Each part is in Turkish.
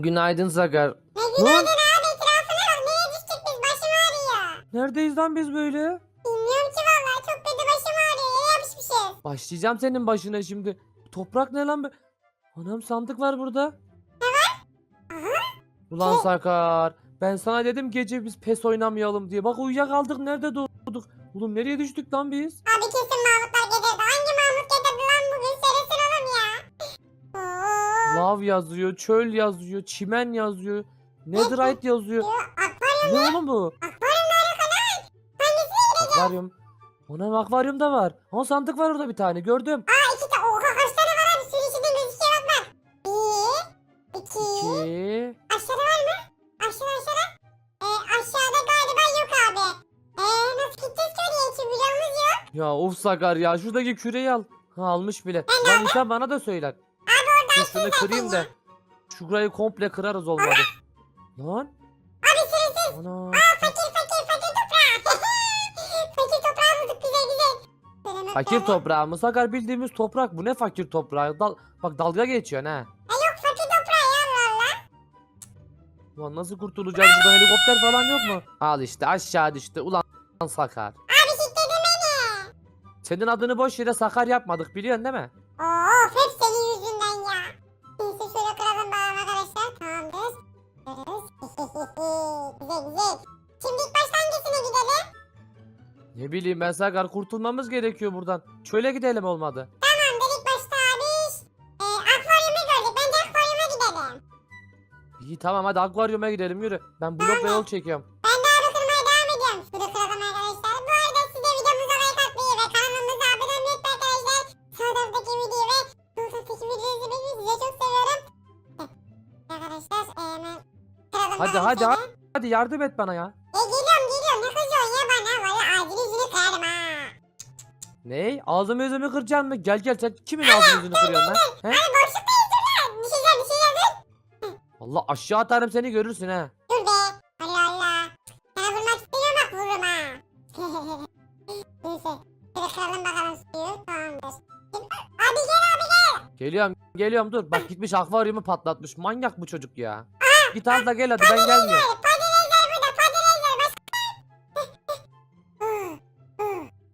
Günaydın Sakar. Ne Lan günaydın abi etrafına bak nereye düştük biz başım ağrıyor. neredeyiz lan biz böyle? Bilmiyorum ki vallahi çok kötü başım ağrıyor yere yapışmışız. Başlayacağım senin başına şimdi. Toprak ne lan be? Anam sandık var burada. Aha Ulan Sakar. Ben sana dedim gece biz pes oynamayalım diye. Bak uyuyakaldık nerede doğduk. Oğlum nereye düştük lan biz? abi kesin Lav yazıyor, çöl yazıyor, çimen yazıyor. Netherite yazıyor. Ne oğlum bu? akvaryum? Hangisine Akvaryum. Da var. Ama sandık var orada bir tane gördüm. Aa iki tane oha kaç tane var abi sürü içinden gözüküyor bak bak. Bir. iki. İki. Aşağıda var mı? Aşağıda aşağıda. Ee, aşağıda galiba yok abi. Ee, nasıl gideceğiz ki oraya? Hiç yolumuz yok. Ya of Sakar ya şuradaki küreyi al. Ha almış bile. Lan insan bana da söyler. Şunu kırayım da. Şurayı komple kırarız olmadı. Lan. Abi sürüsüz. Ana. Fakir fakir fakir toprağı. fakir toprağı bulduk güzel güzel. Fakir toprağı mı? Sakar bildiğimiz toprak. Bu ne fakir toprağı? Dal Bak dalga geçiyorsun ha. Ha yok fakir toprağı ya Allah Allah. Ulan nasıl kurtulacağız buradan helikopter falan yok mu? Al işte aşağı düştü. Ulan Sakar. Abi şiddetin beni. Senin adını boş yere Sakar yapmadık biliyorsun değil mi? Of hep Ne bileyim ben Sakar kurtulmamız gerekiyor buradan. Çöle gidelim olmadı. Tamamdır ilk başta abi. E, akvaryumu gördük. Bence akvaryuma gidelim. İyi tamam hadi akvaryuma gidelim yürü. Ben blok ve yol çekiyorum. Ben de abi kırmaya devam ediyorum. Şunu kıralım arkadaşlar. Bu arada size videomuza like atmayı ve kanalımıza abone olmayı unutmayın arkadaşlar. Sağ taraftaki videoyu ve sol taraftaki videoyu izlemeyi size çok seviyorum. Heh. Arkadaşlar e, hemen kıralım. Hadi hadi hadi yardım et bana ya. Ne? Ağzımı yüzümü kıracaksın mı? Gel gel sen kimin ağzını yüzünü kırıyorsun lan? He? Abi boşluktayız dur lan. Düşeceğim düşeceğim dur. Allah aşağı atarım seni görürsün ha. Dur be. Allah Allah. Sana vurmak istemiyorum bak vururum ha. Neyse. Şöyle kıralım bakalım suyu. Tamamdır. Abi gel abi gel. Geliyorum geliyorum dur. Bak gitmiş akvaryumu patlatmış. Manyak bu çocuk ya. Git al da gel hadi ben gelmiyorum. Patatesler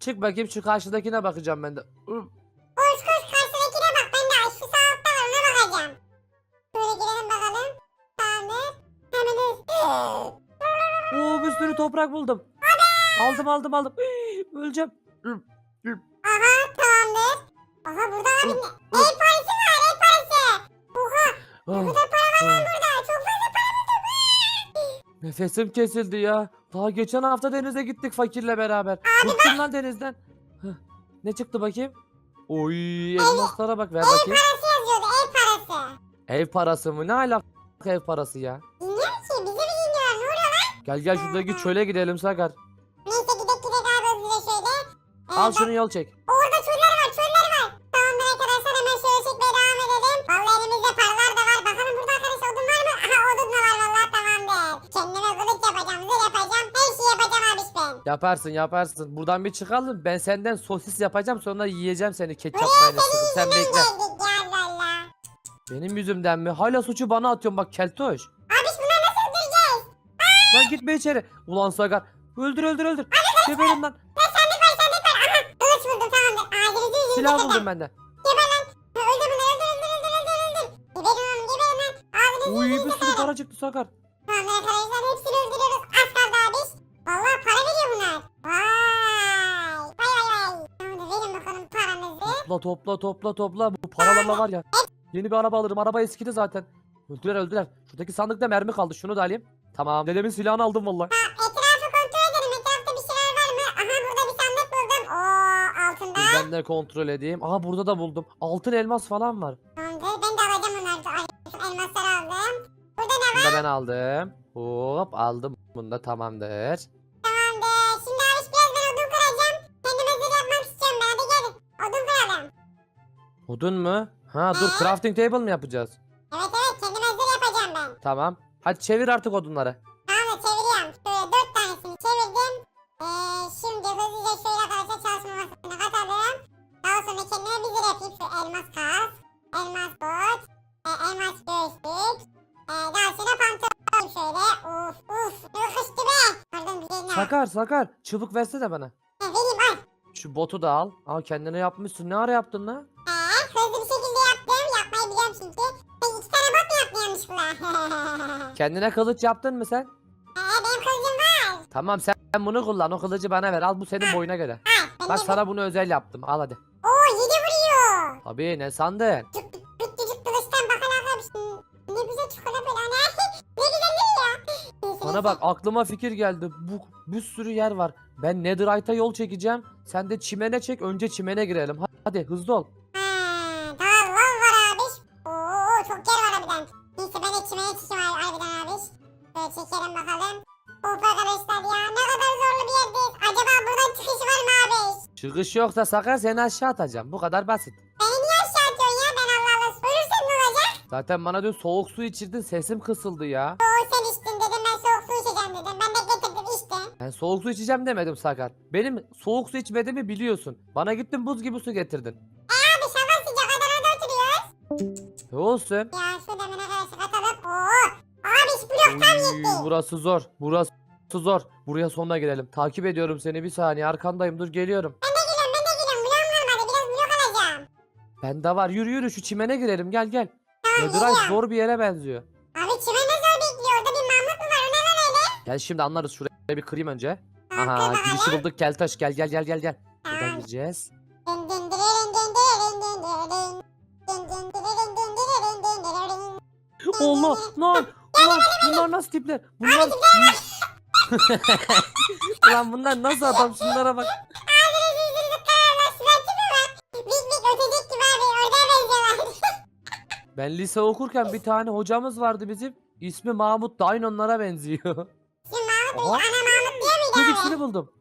Çık bakayım şu karşıdakine bakacağım ben de. Ür. koş koş karşıdakine bak. Ben de şu sağ altta var ona bakacağım. Şöyle girelim bakalım. Tamamdır. Hemen hız. Oo bir sürü toprak buldum. Aldım aldım aldım. Öleceğim. Aha tamamdır. Aha burada abi ne? El parası var el parası. Oha bu da para var ah. burada. Çok fazla para buldum. Nefesim kesildi ya. Daha geçen hafta denize gittik fakirle beraber. Bıktım lan denizden. Ne çıktı bakayım? Oy elmaslara bak ver bakayım. Parası yazıyordu ev parası. Ev parası mı? Ne alaka ev parası ya? Dinliyor ki bizi mi dinliyor? Ne oluyor? Gel gel şuradaki çöle gidelim Sakar. Neyse gidek gidek abi hızlıca şöyle. Ee, Al bak, şunu yol çek. Orada çöller var çöller var. Tamamdır arkadaşlar hemen şöyle çekmeye devam edelim. Vallahi elimizde paralar da var. Bakalım burada arkadaş odun var mı? Aha odun da var vallahi tamamdır. Kendime kılıç yapacağım, zırh yapacağım. Her şeyi yapacağım abi ben. Yaparsın yaparsın. Buradan bir çıkalım. Ben senden sosis yapacağım sonra yiyeceğim seni ketçap mayonez sıkıp. Sen bekle. geldik ya. Benim yüzümden mi? Hala suçu bana atıyorsun bak keltoş. Abiş bunları nasıl öldüreceğiz? Lan gitme içeri. Ulan Sakar. Öldür öldür öldür. Geberin lan. Sandık var sandık var. Aha kılıç buldum tamamdır. Ağzınızı yüzünüzü Silah buldum ben de. Geber lan. Ha, Öldür bunları öldür öldür öldür öldür öldür. Geberin oğlum geberin lan. Ağzınızı Uy bir sürü para çıktı Sakar. Tamam arkadaşlar hepsini öldürüyoruz. Vay. Vay vay vay. Tamamdır verin bakalım paranızı. Topla topla topla topla. Bu paralarla var ya. Yeni bir araba alırım. Araba eskidi zaten. Öldüler öldüler. Şuradaki sandıkta mermi kaldı. Şunu da alayım. Tamam. Dedemin silahını aldım vallahi. Ha, etrafı kontrol edelim. Etrafta bir şeyler var mı? Aha burada bir sandık buldum. Oo altında. Dur ben de kontrol edeyim. Aha burada da buldum. Altın elmas falan var. Tamamdır. Ben de alacağım onları. Ay, elmasları aldım. Burada ne var? Bunu da ben aldım. Hop aldım. Bunu da. Tamamdır. Odun mu? Ha dur crafting table mi yapacağız? Evet evet kendime zırh yapacağım ben. Tamam. Hadi çevir artık odunları. Tamam da çeviriyorum. Şöyle dört tanesini çevirdim. Ee, şimdi hızlıca şöyle arkadaşlar çalışma masasına katalım. Daha sonra kendime bir zırh yapayım. Şu elmas kas, elmas bot, e, elmas göğüslük. Ee, daha sonra pantolon şöyle. Uf uf. Yakıştı be. Pardon güzeline. Sakar Sakar çubuk versene bana. He, vereyim al. Şu botu da al. Aa kendine yapmışsın. Ne ara yaptın lan? He, hızlı bir şekilde yaptım. Yapmayı biliyorum çünkü. Ben iki tane bot mu yaptım yanlışlıkla? Kendine kılıç yaptın mı sen? He, benim kılıcım var. Tamam sen bunu kullan. O kılıcı bana ver. Al bu senin boyuna göre. Ha, ben Bak de... sana bunu özel yaptım. Al hadi. Oo yedi vuruyor. Tabii ne sandın? Cık cık küçücük kılıçtan bakın arkadaşlar. Ne güzel çikolata böyle ana. ne güzel ya. Neyse, Bana neyse. bak aklıma fikir geldi. Bu bir sürü yer var. Ben Netherite'a yol çekeceğim. Sen de çimene çek. Önce çimene girelim. Ha- Hadi hızlı ol. Çıkış yoksa sakar seni aşağı atacağım. Bu kadar basit. Beni niye aşağı atıyorsun ya? Ben Allah Allah. Ölürsem ne olacak? Zaten bana dün soğuk su içirdin. Sesim kısıldı ya. Oo sen içtin dedim ben soğuk su içeceğim dedim. Ben de getirdim içtim. Ben soğuk su içeceğim demedim sakar. Benim soğuk su içmediğimi biliyorsun. Bana gittin buz gibi su getirdin. Abi şaban sıcak Adana'da oturuyoruz. Ne olsun? Ya şu demine karşı katalım. Oo. Abi iş bloktan Uy, gitti. burası zor. Burası zor. Buraya sonuna girelim. Takip ediyorum seni bir saniye. Arkandayım. Dur geliyorum. Bende var. Yürü yürü şu çimene girelim. Gel gel. Tamam Netherite zor bir yere benziyor. Abi çime ne zor bekliyor. Orada bir mamut mu var? O ne lan öyle? Gel şimdi anlarız. Şuraya bir kırayım önce. Aha girişi bulduk. Keltaş gel gel gel gel gel. Buradan Tamam. gireceğiz. Dın dırırın. Allah lan lan bunlar nasıl tipler? Bunlar Ulan bunlar nasıl adam şunlara bak. Ben lise okurken bir tane hocamız vardı bizim. İsmi Mahmut da aynı onlara benziyor. Şimdi Mahmut Aha. ana Mahmut diyor muydu Kız abi? ikisini buldum.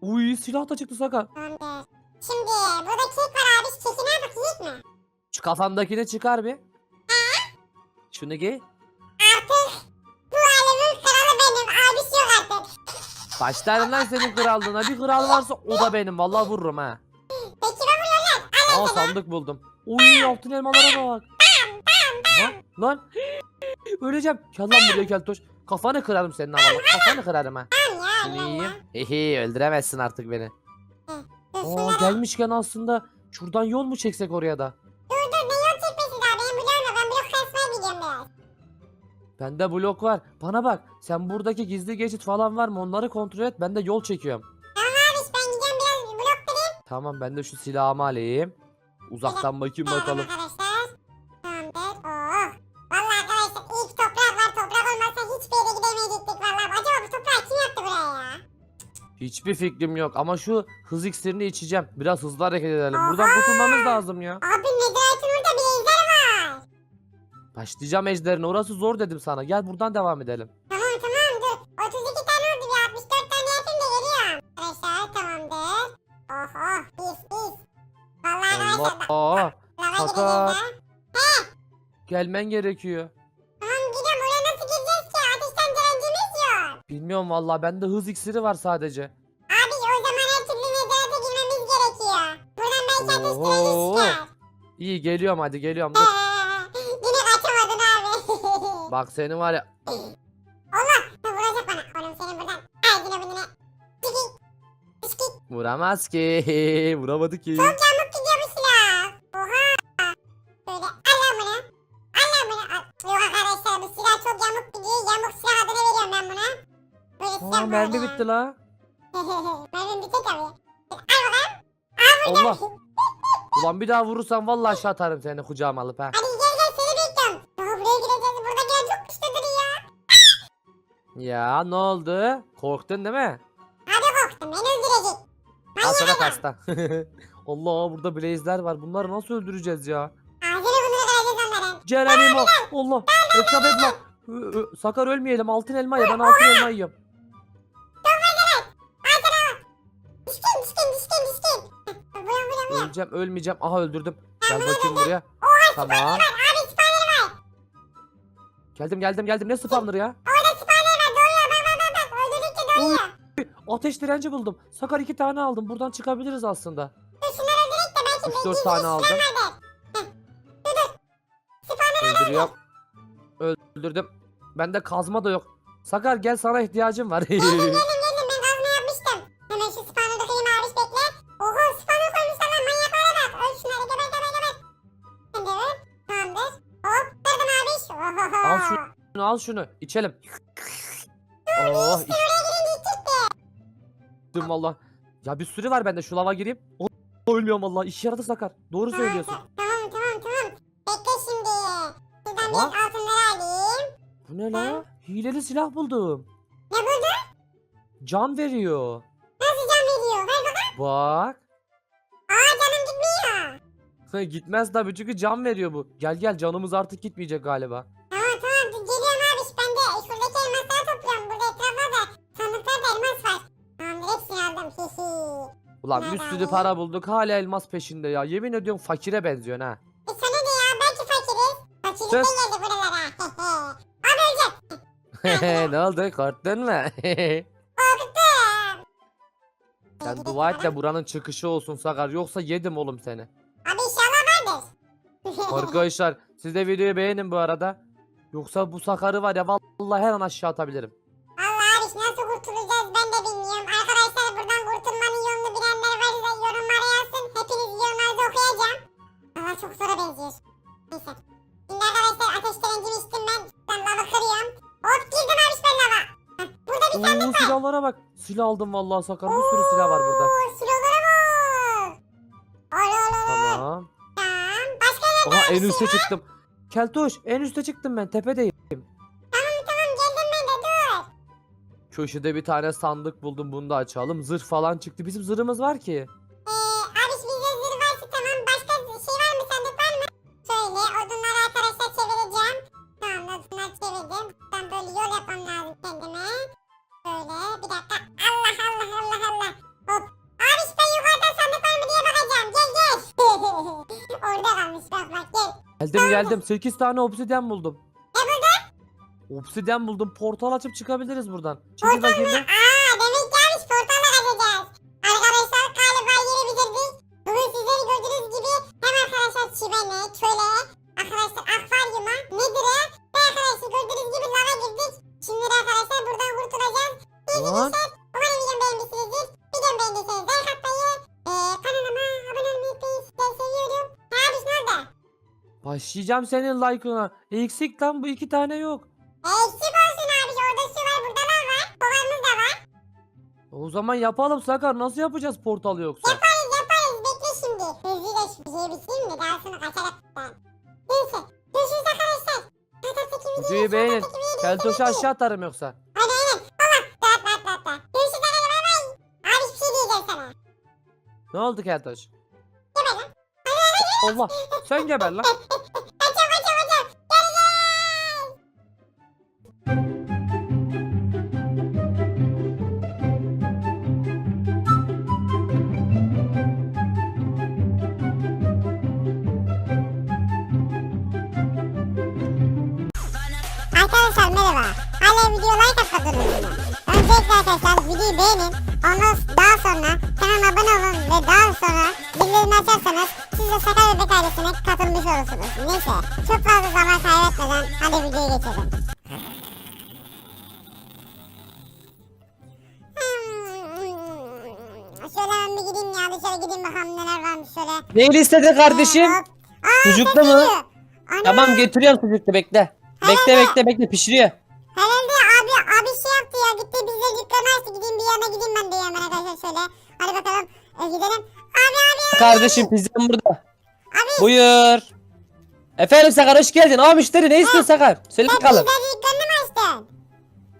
Uy silah da çıktı Sakar. Tamamdır. Şimdi burada kek var abi. Keki ne yapıp yiyecek mi? Şu kafandakini çıkar bir. Şunu giy. Artık bu alemin kralı benim. Abisi yok artık. Başlarım lan senin krallığına. Bir kral varsa o da benim. Vallahi vururum ha. Peki ben vuruyorum lan. Aa sandık buldum. Uy altın elmalara bak. Lan. Öleceğim. Gel lan buraya keltoş. Kafanı kırarım senin ama. bak, Kafanı kırarım ha. Yiyeyim. Hihi öldüremezsin artık beni. Aa şunları. gelmişken aslında şuradan yol mu çeksek oraya da? Dur dur ne yol çekmesi daha benim bloğum yok. Ben blok kasmaya gidiyorum biraz. Bende blok var. Bana bak. Sen buradaki gizli geçit falan var mı? Onları kontrol et. Ben de yol çekiyorum. Abi ben gideceğim biraz blok. Tamam ben de şu silahımı alayım. Uzaktan bakayım bakalım. Hiçbir fikrim yok ama şu hız iksirini içeceğim. Biraz hızlı hareket edelim. Buradan kurtulmamız lazım ya. Abi Netherite'ın orada bir ejder var. Başlayacağım ejderine. Orası zor dedim sana. Gel buradan devam edelim. Tamam tamam dur. 32 tane oldu bir 64 tane yapayım da geliyorum. Arkadaşlar tamamdır. Oh oh pis pis. Vallahi arkadaşlar Allah. lava Sakar. gideceğiz ha. Gelmen gerekiyor. Tamam gidelim oraya nasıl gireceğiz ki? Ateşten direncimiz yok. Bilmiyorum vallahi bende hız iksiri var sadece. Çıkar. İyi geliyorum hadi geliyorum. Dur. Yine kaçamadın abi. Bak seni var ya. Allah vuracak bana. Oğlum senin buradan ağzına burnuna. Çıkı. Çıkı. Vuramaz ki. Vuramadı ki. Çok yamuk gidiyor bu silah. Oha. Böyle al lan bunu. Al lan bunu. Al. Yok arkadaşlar bu silah çok yamuk gidiyor. Yamuk silah adını veriyorum ben buna. Böyle silah Aa mermi bitti la. Mermim bitti tabii. Al bakalım. Allah. Ulan bir daha vurursan vallahi aşağı atarım seni kucağıma alıp ha. Hadi gel gel seni bekliyorum. Daha buraya gireceğiz. Burada gel çok güçlüdür ya. Ya ne oldu? Korktun değil mi? Abi korktum. Beni öldürecek. Al sana pasta. Allah burada blaze'ler var. Bunları nasıl öldüreceğiz ya? Ağzını burnunu kıracağız onların. Cerenimo. Allah. Etraf ö- Sakar ölmeyelim. Altın elma ye. Ben altın elma yiyorum. Öleceğim ölmeyeceğim. Aha öldürdüm. Gel bakayım buraya. Tamam. Geldim geldim geldim. Ne spawner ya? Ateş direnci buldum. Sakar iki tane aldım. Buradan çıkabiliriz aslında. Üç, dört tane aldım. Öldürüyorum. öldürdüm. Bende kazma da yok. Sakar gel sana ihtiyacım var. şunu al şunu içelim. Oh çıktı. içtim valla. Ya bir sürü var bende şu lava gireyim. Oh, ölmüyorum valla işe yaradı Sakar. Doğru Tamam, söylüyorsun. ta- Tamam tamam tamam. Bekle şimdi. Şuradan Tamam. bir altınları alayım. Bu ne la? Hileli silah buldum. Ne buldun? Can veriyor. Nasıl can veriyor? Ver bakalım. Bak. Aa canım gitmiyor. Gitmez tabii çünkü can veriyor bu. Gel gel canımız artık gitmeyecek galiba. Ulan bir sürü para bulduk hala elmas peşinde ya. Yemin ediyorum fakire benziyorsun ha. E sana ne ya? Belki fakiriz. Fakirlik de Sus. geldi buralara. Abi öleceğim. ne oldu korktun mu? Korktum. Sen dua et de buranın çıkışı olsun Sakar yoksa yedim oğlum seni. Abi inşallah vardır. Arkadaşlar siz de videoyu beğenin bu arada. Yoksa bu Sakar'ı var ya vallahi her an aşağı atabilirim. Allah çok zora benziyor. Neyse. Şimdi arkadaşlar ateş direncimi içtim ben. Ben lava kırıyorum. Hop girdim abi ben lava. Heh, Burada bir tane Oo silahlara bak. Silah aldım vallahi Sakar bir sürü silah var burada. Oo, silahlara bak. Alo alo alo. Tamam. Tamam. Başka ne? Aha en üste çıktım. Keltoş en üste çıktım ben tepedeyim. Tamam tamam geldim ben de dur. Köşede bir tane sandık buldum bunu da açalım. Zırh falan çıktı. Bizim zırhımız var ki. Kalmış bak bak gel. Geldim geldim. 8 tane obsidyen buldum. Ne buldun? Obsidyen buldum. Portal açıp çıkabiliriz buradan. Bakayım bir. Aa Başlayacağım senin like'ına. Eksik lan bu iki tane yok. E, eksik olsun abi. Orada su var, burada lav var. Kovamız da var. O zaman yapalım Sakar. Nasıl yapacağız portalı yoksa? Yaparız yaparız bekle şimdi. Hızlıyla şu şeyi bitireyim de daha sonra kaçarak ben. Neyse. Görüşürüz arkadaşlar. Patattaki videoyu Videoyu beğenin. Keltoş'u aşağı atarım yoksa. Aynen aynen. Allah. Dağıtma atma atma. Görüşürüz arkadaşlar bay bay. Abi bir şey diyeceğim sana. Ne oldu Keltoş? Geber lan. Allah. Sen geber lan. olursunuz. Neyse çok fazla zaman kaybetmeden hadi videoya geçelim. Hmm, Şöyle ben bir gideyim ya dışarı gideyim bakalım neler varmış şöyle. Neyi istedi kardeşim? Hop. Aa, Sucuklu mu? geliyor. Ana, Tamam getiriyorum sucuklu bekle. Bekle bekle bekle pişiriyor. Herhalde abi abi şey yaptı ya gitti bize dükkanı açtı gideyim bir yana gideyim ben de hemen arkadaşlar şöyle. Hadi bakalım e, gidelim. Abi abi Kardeşim pizzam burada. abi. Buyur. Efendim Sakar hoş geldin. Aa müşteri ne istiyorsun Sakar? Söyle Sen bakalım. pizza dükkanını mı açtın?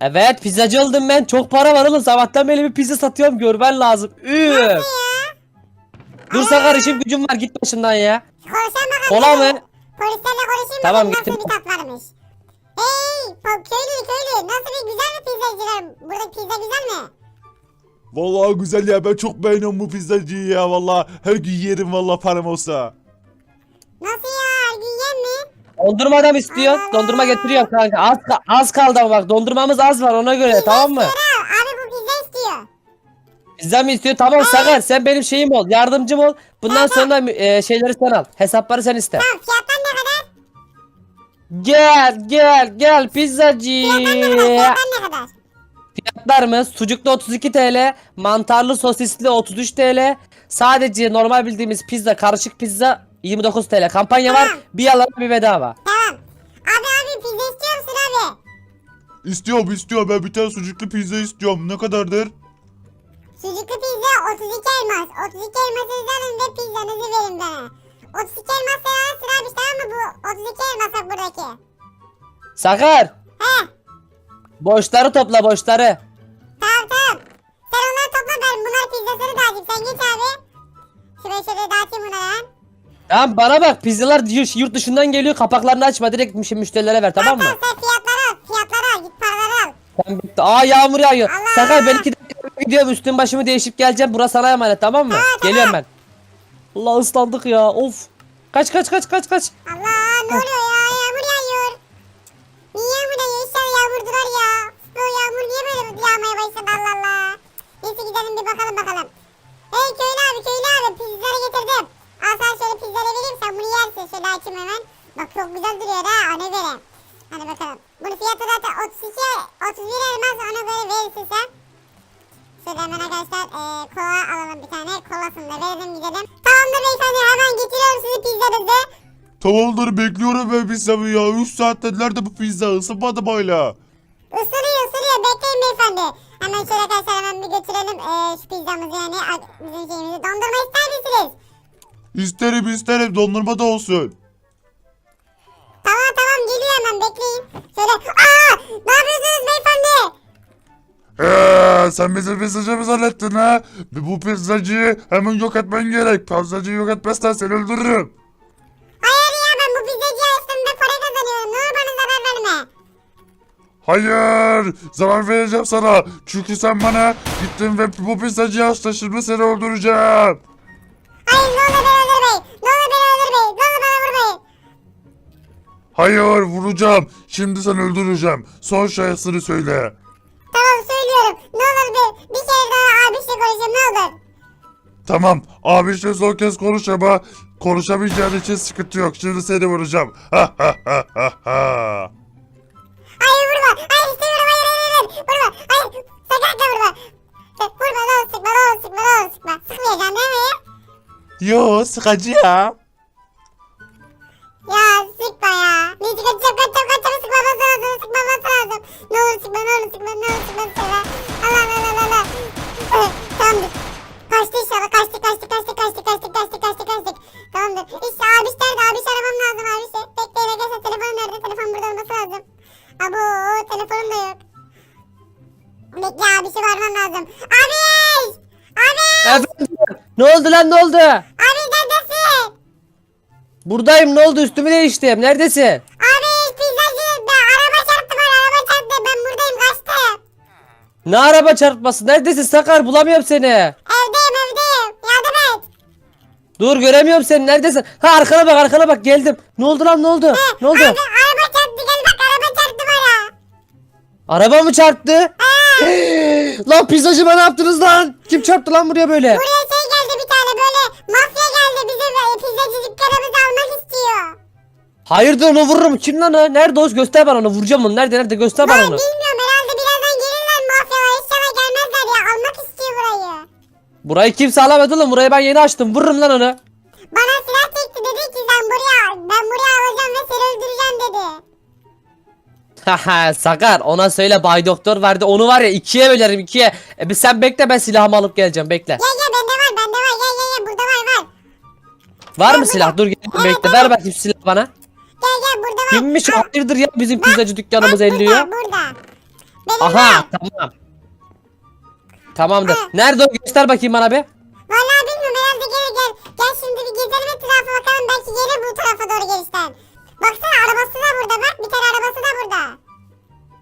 Evet pizzacı oldum ben. Çok para var oğlum. Sabahtan beri bir pizza satıyorum. Görmen lazım. Üf. Dur Sakar işim gücüm var. Git başımdan ya. Konuşan bakalım. Kola mı? Polislerle konuşayım Tamam, bakalım nasıl bir tat varmış. Hey po- köylü köylü nasıl bir güzel mi pizzacılar? Burada pizza güzel mi? Vallahi güzel ya ben çok beğeniyorum bu pizzacıyı ya vallahi her gün yerim vallahi param olsa. Dondurma da mı istiyorsun? Dondurma getiriyorum kanka. Az, az kaldı ama bak dondurmamız az var ona göre tamam mı? Al, abi bu pizza istiyor. Pizza mı istiyor? Tamam Sakar sen benim şeyim ol. Yardımcım ol. Bundan sonra e, şeyleri sen al. Hesapları sen iste. Tamam fiyatlar ne kadar? Gel gel gel pizzacı. Fiyatlar ne kadar? Fiyatlarımız sucuklu 32 TL, mantarlı sosisli 33 TL. Sadece normal bildiğimiz pizza, karışık pizza 29 TL. Kampanya var. Bir yalan bir bedava. Tamam. Abi abi pizza istiyor musun abi? İstiyorum istiyorum ben bir tane sucuklu pizza istiyorum. Ne kadardır? Sucuklu pizza 32 elmas. 32 elmasınızı alın ve pizzanızı verin bana. 32 elmas alırsın abi tamam mı bu? 32 elmas bak buradaki. Sakar. He Boşları topla boşları. tamam tamam. Sen onları topla ben bunlar pizzasını dağıtayım. Sen geç abi. Şuraya şöyle dağıtayım bunları. Tamam bana bak pizzalar yurt dışından geliyor kapaklarını açma direkt müş- müşterilere ver tamam mı? Tamam sen fiyatları al. Fiyatları al. Git paraları al. Tamam bitti. Aa yağmur yağıyor. Allah! Sakar ben iki dakika gidiyorum üstüm başımı değişip geleceğim. Burası sana emanet tamam mı? Geliyorum ben. Allah ıslandık ya of. Kaç kaç kaç kaç kaç. Allah ne oluyor ya? Yağmur yağıyor. Niye yağmur yağıyor? İnşallah yağmur durar ya. Bu yağmur niye böyle yağmaya başladı Allah Allah. Neyse gidelim bir bakalım bakalım. Hey köylü abi köylü abi pizzaları getirdim. Al sana şöyle yersin. Şöyle açayım hemen. Bak çok güzel duruyor ha ona göre. Hadi bakalım. Bunun fiyatı zaten 32, 31 elmas ona göre verirsin sen. Şöyle hemen arkadaşlar e, kola alalım bir tane. Kolasını da verelim gidelim. Tamamdır beyefendi hemen getiriyorum sizi pizzanızı. Tamamdır bekliyorum ben pizzamı ya. 3 saattir nerede bu pizza ısınmadı hala. Isırıyor ısırıyor bekleyin beyefendi. Hemen şöyle arkadaşlar hemen bir götürelim ee, şu pizzamızı yani bizim şeyimizi. Dondurma ister misiniz? İsterim isterim dondurma da olsun. Tamam tamam geliyor hemen bekleyin. Şöyle aa ne yapıyorsunuz beyefendi? Eee sen bizi pizzacı mı zannettin ha? Bu pizzacıyı hemen yok etmen gerek. Pizzacıyı yok etmezsen seni öldürürüm. Hayır ya ben bu pizzacı üstünde para kazanıyorum. Ne olur bana zarar verme. Hayır zarar vereceğim sana. Çünkü sen bana gittin ve bu pizzacıyı açtın şimdi seni öldüreceğim. Hayır ne olur beni öldürmeyin. Ne olur beni öldürmeyin. Ne olur bana vurmayın. Hayır vuracağım. Şimdi seni öldüreceğim. Son şayasını söyle. Tamam söylüyorum. Ne olur bir, bir kere daha abişle konuşayım ne olur. Tamam abi işte son kez konuş ama konuşamayacağın için sıkıntı yok. Şimdi seni vuracağım. Ha ha ha ha ha. Hayır vurma. Hayır istemiyorum. Hayır hayır hayır. Vurma. Hayır. Sakın da vurma. Vurma ne olur sıkma ne olur Yo sıkıcı ya. Ya sıkma ya. Ne çıkacak kaçacak kaçacak sıkmaması lazım sıkmaması lazım. Ne olur sıkma ne olur sıkma ne olur sıkma sıkma. Allah Allah Allah Allah. Eh, Tamamdır. Kaçtı inşallah kaçtı kaçtı kaçtı kaçtı kaçtı kaçtı kaçtı kaçtık. Tamamdır. İşte abiş nerede abiş aramam lazım abiş. Bekleyin arkadaşlar telefon nerede telefon burada olması lazım. Abo telefonum da yok. Bekle abişi varmam lazım. Abiş! Abiş! Efendim ne oldu lan ne oldu? Abiş neredesin? Buradayım ne oldu üstümü değiştim neredesin? Abi pizzacı ben araba çarptı bana araba çarptı ben buradayım kaçtım. Ne araba çarpması neredesin Sakar bulamıyorum seni. Evdeyim evdeyim yardım et. Dur göremiyorum seni neredesin? Ha arkana bak arkana bak geldim. Ne oldu lan ne oldu? Ne oldu? Abi araba çarptı gel bak araba çarptı bana. Araba mı çarptı? lan pizzacı ne yaptınız lan? Kim çarptı lan buraya böyle? Buraya şey geldi bir tane böyle mafya e, pizzacı dükkanımızı almak istiyor. Hayırdır onu vururum. Kim lan o? Nerede o? Göster bana onu. Vuracağım onu. Nerede nerede? Göster Ben bana onu. bilmiyorum herhalde birazdan gelirler mafyalar inşallah gelmezler ya almak istiyor burayı. Burayı kimse alamadı lan. Burayı ben yeni açtım. Vururum lan onu. Bana silah çekti dedi ki sen buraya ben buraya alacağım ve seni öldüreceğim dedi. Haha Sakar ona söyle Bay Doktor verdi. Onu var ya ikiye bölerim ikiye. E bir sen bekle ben silahımı alıp geleceğim bekle. Gel gel Var mı silah? Dur gel bekle. Ver bakayım silah bana. Gel gel burada var. Kimmiş? Al. Hayırdır ya bizim pizzacı dükkanımız Bak elliyor. Burada, burada. Benim Aha var. tamam. Tamamdır. Ha. Nerede o? Göster bakayım bana bir. Vallahi bilmiyorum herhalde gel gel. Gel şimdi bir gezelim etrafa bakalım belki gelir bu tarafa doğru gelişten. Baksana arabası da burada bak bir tane arabası da burada.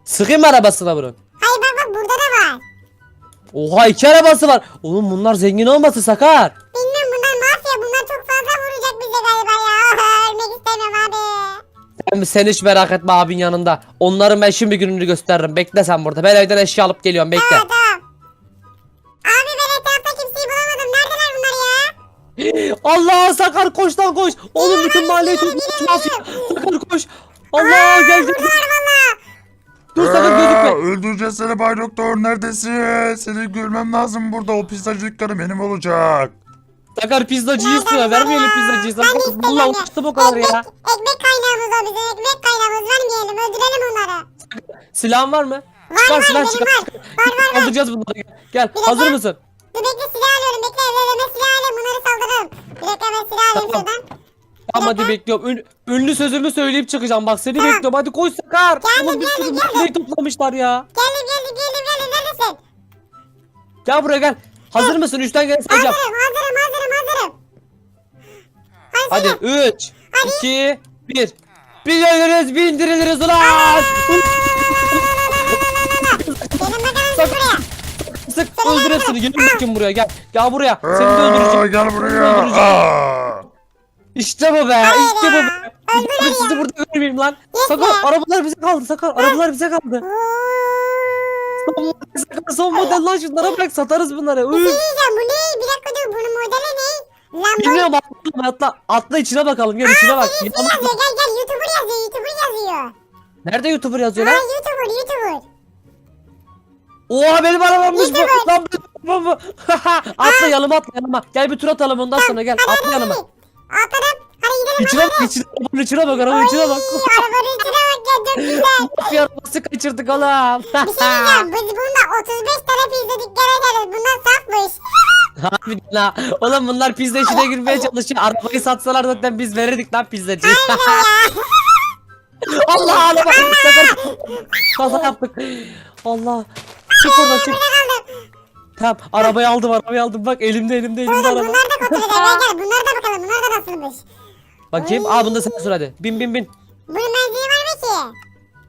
Sıkayım arabasına bunun? Hayır bak bak burada da var. Oha iki arabası var. Oğlum bunlar zengin olmasın Sakar. Bilmiyorum Sen, sen hiç merak etme abin yanında. Onların ben şimdi gününü gösteririm. Bekle sen burada. Ben evden eşya alıp geliyorum. Bekle. Tamam tamam. Abi ben etrafta kimseyi bulamadım. Neredeler bunlar ya? Allah Sakar koş lan koş. Oğlum bütün mahalleyi tutmuş mafya. Sakar koş. Allah gel gel. Dur sakın Aa, gözükme. öldüreceğiz seni Bay Doktor neredesin? Seni görmem lazım burada o pizzacı dükkanı benim olacak. Sakar pizzacıyız ya. Vermeyelim pizzacıyı. Sakar. Valla uçtum o kadar ya. Ekmek kaynağımız o bizim. Ekmek kaynağımız vermeyelim. Öldürelim onları. Silahın var mı? Var var silah benim çıkar. var. Var var var. Kaldıracağız bunları. Gel. Gel. dakika. Hazır mısın? Dur bekle silah alıyorum. Bekle evleme silah alayım. Bunları saldırırım. Bir dakika ben silah alayım Tamam. şuradan. Tamam hadi bekliyorum. Ün- ünlü sözümü söyleyip çıkacağım. Bak seni Tamam. bekliyorum. Hadi koş Sakar. Geldim, Oğlum bir geldim, sürü geldim. toplamışlar ya. Geldim geldim geldim geldim. Neredesin? Gel buraya gel. Hazır mısın? Üçten gel sayacağım. Hazırım hazırım hazırım hazırım. Hadi Hazırım. 3, 2, 1. Bindiriliriz, bindiriliriz ulan. Gelin bakalım siz buraya. Sık öldür hepsini. Gelin bakayım buraya gel. Gel buraya. Seni de Aa, öldüreceğim. Gel buraya. öldüreceğim. Aa. İşte bu be. Hayır işte bu ya. be. Ben ya. sizi burada görmeyeyim lan. Yes Sakar arabalar bize kaldı. Sakar arabalar bize kaldı. Oo. Son model, son model lan şunlara bırak satarız bunları. Bir şey Üf. diyeceğim bu ne? Bir dakika dur bunun modeli ne? Lambo. Bilmiyorum atla atla. Atla içine bakalım gel içine bak. Birisi yazıyor gel gel YouTuber yazıyor YouTuber yazıyor. Nerede YouTuber yazıyor Ha lan? YouTuber YouTuber. Oha benim arabammış bu. Lan bu bu bu. atla yanıma atla yanıma. Gel bir tur atalım ondan sonra gel. Atla yanıma. Atladım. Hadi gidelim İçine bak içine arabanın içine bak arabanın içine bak. Arabanın içine bak ya çok güzel. Mafya arabası kaçırdık oğlum. Bir şey diyeceğim. Biz bunda 35 tane pizza dükkanı ederiz. Bunlar safmış. Harbiden ha. Oğlum bunlar pizza işine girmeye çalışıyor. Arabayı satsalar zaten biz verirdik lan pizzacı. ya. Allah Allah. Kaza yaptık. Allah. Çık oradan çık. Tamam arabayı aldım arabayı aldım. Bak elimde elimde elimde Oğlum araba. bunlar da kontrol edelim. Gel bunlara da bakalım. Bunlar da nasılmış. Bakayım. Aa bunda sen sür hadi. Bin bin bin. Bunun benzini var mı ki?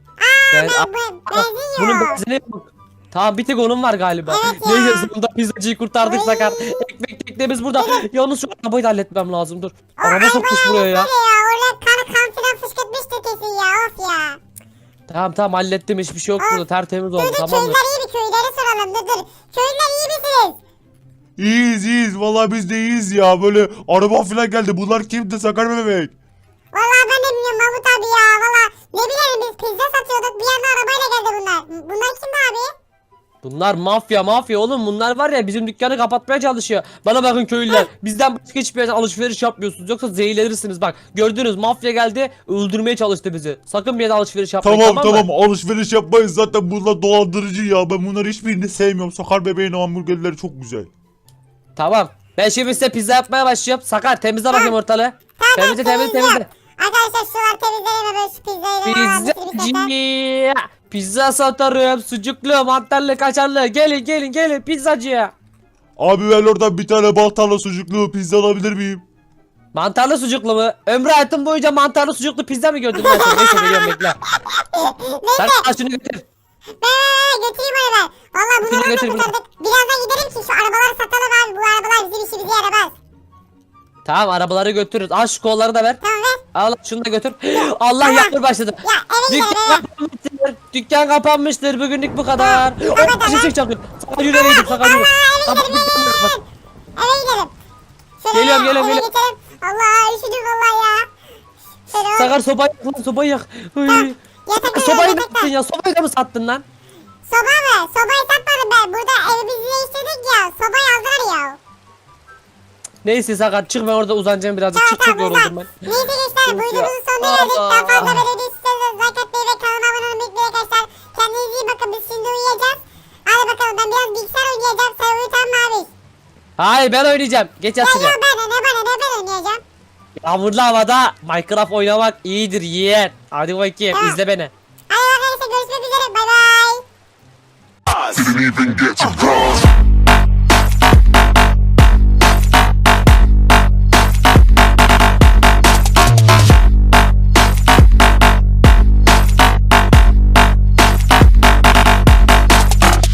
Aa Ben- ben, bu, benzin Bunun yok. benzini yok. Tamam bir tek onun var galiba. Evet ya. Neyse sonunda pizzacıyı kurtardık Ay. Sakar. Ekmek teknemiz burada. Yalnız şu arabayı da halletmem lazım dur. O Araba sokmuş buraya ya. ya. Orada kan, kan filan fışkırtmıştı kesin ya. Of ya. Tamam tamam hallettim hiçbir şey yok burada tertemiz oldu Dur dur tamam mı? köylüler iyi bir köylüleri soralım. Dur dur. Köylüler iyi misiniz? İyiyiz iyiyiz. Vallahi biz de iyiyiz ya. Böyle araba falan geldi. Bunlar kimdi Sakar bebek? Vallahi ben de bilmiyorum Mahmut abi ya. Valla ne bileyim biz pizza satıyorduk. Bir anda arabayla geldi bunlar. Bunlar kimdi abi? Bunlar mafya mafya oğlum bunlar var ya bizim dükkanı kapatmaya çalışıyor. Bana bakın köylüler bizden başka hiçbir alışveriş yapmıyorsunuz yoksa zehirlenirsiniz bak. Gördünüz mafya geldi öldürmeye çalıştı bizi. Sakın bir yerden alışveriş yapmayın Tamam tamam, tamam alışveriş yapmayız zaten bunlar dolandırıcı ya. Ben bunları hiçbirini sevmiyorum. Sakar bebeğin hamburgerleri çok güzel. Tamam. Ben şimdi size pizza yapmaya başlıyorum. Sakar temizle bakayım ortalığı. Temizle temizle temizle. Arkadaşlar şuraları temizleyelim hemen şu pizzayı. Pizzacı. Pizza satarım. Sucuklu, mantarlı, kaşarlı. Gelin gelin gelin pizzacıya. Abi ben oradan bir tane baltalı sucuklu pizza alabilir miyim? Mantarlı sucuklu mu? Ömrü hayatım boyunca mantarlı sucuklu pizza mı gördün ben seni? Neyse geliyorum bekle. Sen al şunu götür. Be götüreyim onu ben. Valla Götür, bunları da götür, kurtardık. Birazdan gidelim ki şu arabaları satalım abi. Bu arabalar bizim işimize yaramaz. Tamam arabaları götürürüz. Al şu kolları da ver. Tamam ver. Al şunu da götür. Allah Tamam. yağmur başladı. Ya eve gidelim Dükkan eve. kapanmıştır. Dükkan kapanmıştır. Bugünlük bu kadar. Tamam, Oh, tamam. çiçek çakıyor. Sakar yürü eve gidip sakar yürü. Allah eve gidelim eve gidelim. Şöyle Geliyorum, geliyorum, geliyorum. geçelim. Allah üşüdüm valla ya. Şöyle Sakar sobayı yak lan sobayı yak. Yatakta Sobayı ne yaptın ya? Sobayı da mı sattın lan? Soba mı? Sobayı satmadım ben. Burada evimizi değiştirdik ya. Sobayı aldılar ya. Neyse Sakar çık ben orada uzanacağım birazcık. Tamam Çık çok tamam yoruldum ben. Neyse gençler bu videomuzun sonuna geldik. Daha fazla böyle video istiyorsanız like atmayı ve kanalıma abone olmayı unutmayın arkadaşlar. Kendinize iyi bakın biz şimdi uyuyacağız. Hadi bakalım ben biraz bilgisayar oynayacağım. Sen uyutan mı abi? Hayır ben oynayacağım. Geç Ya yatacağım. ya ben de ne bana ne ben oynayacağım. Yağmurlu havada Minecraft oynamak iyidir yeğen. Hadi bakayım Tamam. izle beni. Hadi arkadaşlar görüşmek üzere. Bay bay. Didn't even get to cross.